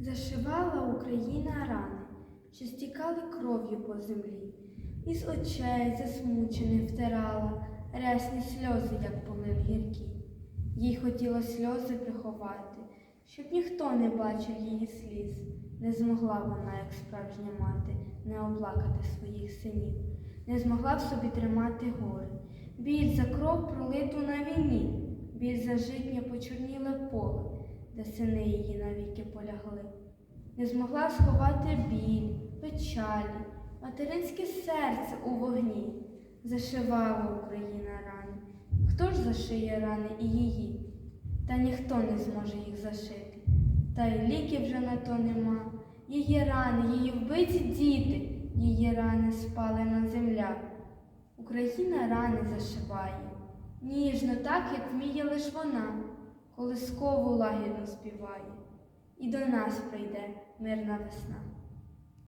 Зашивала Україна рани, що стікали кров'ю по землі, Із очей засмучених втирала рясні сльози, як полив гіркі. Їй хотіло сльози приховати, щоб ніхто не бачив її сліз. Не змогла вона, як справжня мати, не оплакати своїх синів, не змогла в собі тримати гори. Біль за кров пролиту на війні, біль за житнє почорніле поле, де сини її навіки полягли. Не змогла сховати біль, печалі, материнське серце у вогні. Зашивала Україна рани. Хто ж зашиє рани і її? Та ніхто не зможе їх зашити. Та й ліків вже на то нема. Її рани, її вбиті діти, її рани спалена земля. Україна рани зашиває, ніжно, так, як вміє лиш вона, колискову лагідно співає. І до нас прийде мирна весна.